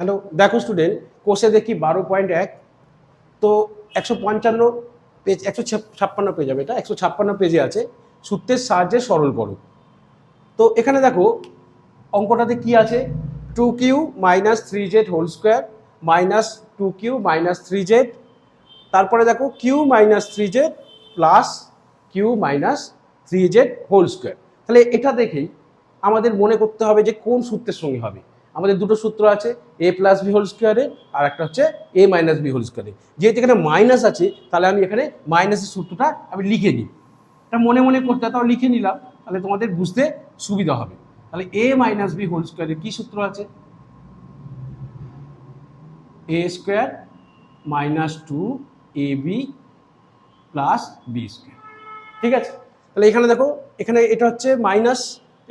Hello দেখো student কোষে দেখি বারো পয়েন্ট এক, তো একশো পঞ্চান্ন পেজ একশো ছাপ্পান্ন পেজ হবে এটা, একশো ছাপ্পান্ন পেজে আছে। সূত্রের সাহায্যে সরল করো। তো এখানে দেখো, অঙ্কটাতে কি আছে? Two Q minus three Z whole square minus two Q minus three Z তারপরে দেখো Q minus three Z plus Q minus three Z whole square তাহলে এটা দেখেই আমাদের মনে করতে হবে যে কোন সূত্রের সঙ্গে হবে। আমাদের দুটো সূত্র আছে এ প্লাস বি হোল স্কোয়ারে আর একটা হচ্ছে এ মাইনাস বি হোল স্কোয়ারে যেহেতু এখানে মাইনাস আছে, তাহলে আমি এখানে মাইনাসের সূত্রটা আমি লিখে নিই। এটা মনে মনে করতে তাও লিখে নিলাম, তাহলে তোমাদের বুঝতে সুবিধা হবে। তাহলে এ মাইনাস বি হোল স্কোয়ারে কী সূত্র আছে? A square minus two A B plus B square ঠিক আছে? তাহলে এখানে দেখো, এখানে এটা হচ্ছে মাইনাস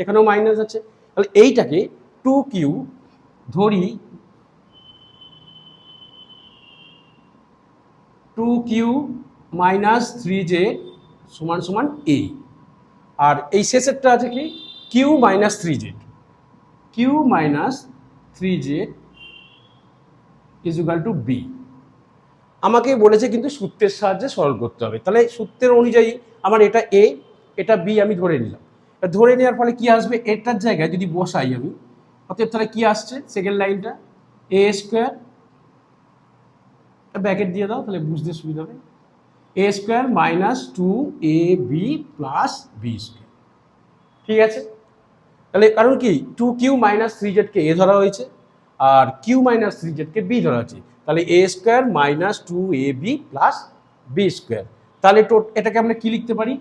এখানেও মাইনাস আছে। তাহলে এইটাকে টু কিউ ধরি two Q minus three Z সমান সমান এ আর এই শেষেরটা আছে কি? Q minus three Z Q minus three Z equal to B আমাকে বলেছে কিন্তু সূত্রের সাহায্যে সরল করতে হবে। তাহলে সূত্রের অনুযায়ী আমার এটা এ এটা বি আমি ধরে নিলাম। ধরে নেওয়ার ফলে কি আসবে? এটার জায়গায় যদি বসাই আমি অতএব তাহলে কি আসছে? সেকেন্ড লাইনটা এ স্কোয়ার ব্যাকেট দিয়ে দাও, তাহলে বুঝতে সুবিধা হবে। A square minus two A B plus B square ঠিক আছে? তাহলে কারণ কি? টু কিউ মাইনাস থ্রি জেডকে এ ধরা হয়েছে, আর কিউ মাইনাস থ্রি জেডকে বি ধরা হয়েছে। তাহলে A square minus two A B plus B square তাহলে টোট, এটাকে আমরা কি লিখতে পারি?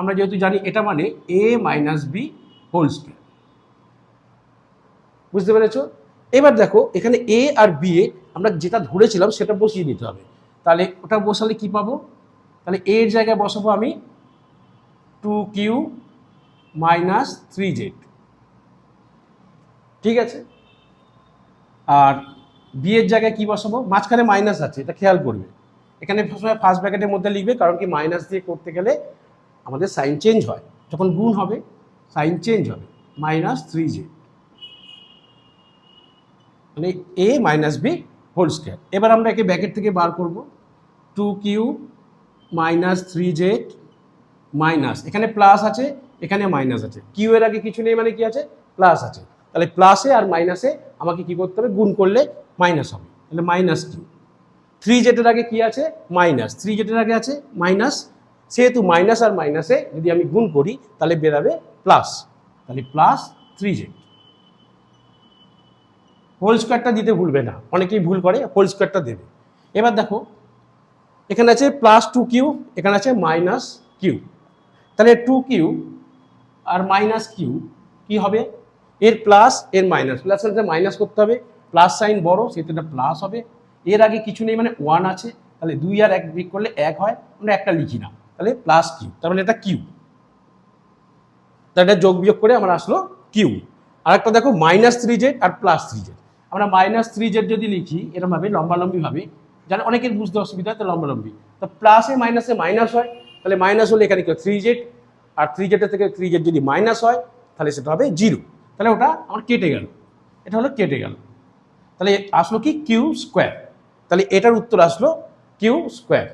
আমরা যেহেতু জানি এটা মানে A minus B whole square বুঝতে পেরেছ? এবার দেখো, এখানে এ আর বি এ আমরা যেটা ধরেছিলাম সেটা বসিয়ে নিতে হবে। তাহলে ওটা বসালে কি পাবো? তাহলে এ এর জায়গায় বসাবো আমি two Q minus three Z ঠিক আছে? আর বি এর জায়গায় কি বসাবো? মাঝখানে মাইনাস আছে, এটা খেয়াল করবে। এখানে সবসময় ফার্স্ট ব্র্যাকেটের মধ্যে লিখবে, কারণ কি মাইনাস দিয়ে করতে গেলে আমাদের সাইন চেঞ্জ হয়। যখন গুণ হবে সাইন চেঞ্জ হবে মাইনাস থ্রি জেড মানে A minus B whole square এবার আমরা একে ব্যাকেট থেকে বার করব। Two Q minus three Z minus এখানে প্লাস আছে, এখানে মাইনাস আছে। কিউ এর আগে কিছু নেই মানে কি আছে? প্লাস আছে। তাহলে প্লাসে আর মাইনাসে আমাকে কি করতে হবে? গুণ করলে মাইনাস হবে। তাহলে মাইনাস কিউ থ্রি জেটের আগে কি আছে? মাইনাস থ্রি জেটের আগে আছে? মাইনাস সেহেতু মাইনাস আর মাইনাসে যদি আমি গুণ করি, তাহলে বেরাবে প্লাস তাহলে প্লাস থ্রি জেড হোল স্কোয়ারটা দিতে ভুলবে না। অনেকেই ভুল করে হোল স্কোয়ারটা দেবে। এবার দেখো, এখানে আছে প্লাস টু কিউ এখানে আছে মাইনাস কিউ তাহলে টু কিউ আর মাইনাস কিউ কি হবে? এর প্লাস এর মাইনাস প্লাস মাইনাস করতে হবে। প্লাস সাইন বড় সেটা প্লাস হবে। এর আগে কিছু নেই মানে ওয়ান আছে। তাহলে দুই আর এক বিক করলে এক হয়। আমরা একটা লিখি না। তাহলে প্লাস কিউ তার মানে এটা কিউ তাহলে যোগ বিয়োগ করে আমার আসলো কিউ আর একটা দেখো মাইনাস থ্রি জেড আর প্লাস থ্রি জেড আমরা মাইনাস থ্রি জেড যদি লিখি, এরমভাবে, লম্বালম্বিভাবে যারা অনেকের বুঝতে অসুবিধা হয় তো লম্বালম্বি তো প্লাসে মাইনাসে মাইনাস হয়, তাহলে মাইনাস হলে এখানে কি থ্রি জেড আর থ্রি জেডের থেকে থ্রি জেড যদি মাইনাস হয়, তাহলে সেটা হবে জিরো তাহলে ওটা আমার কেটে গেল। এটা হলো কেটে গেল। তাহলে আসলো কি? কিউ স্কোয়ার তাহলে এটার উত্তর আসলো কিউ স্কোয়ার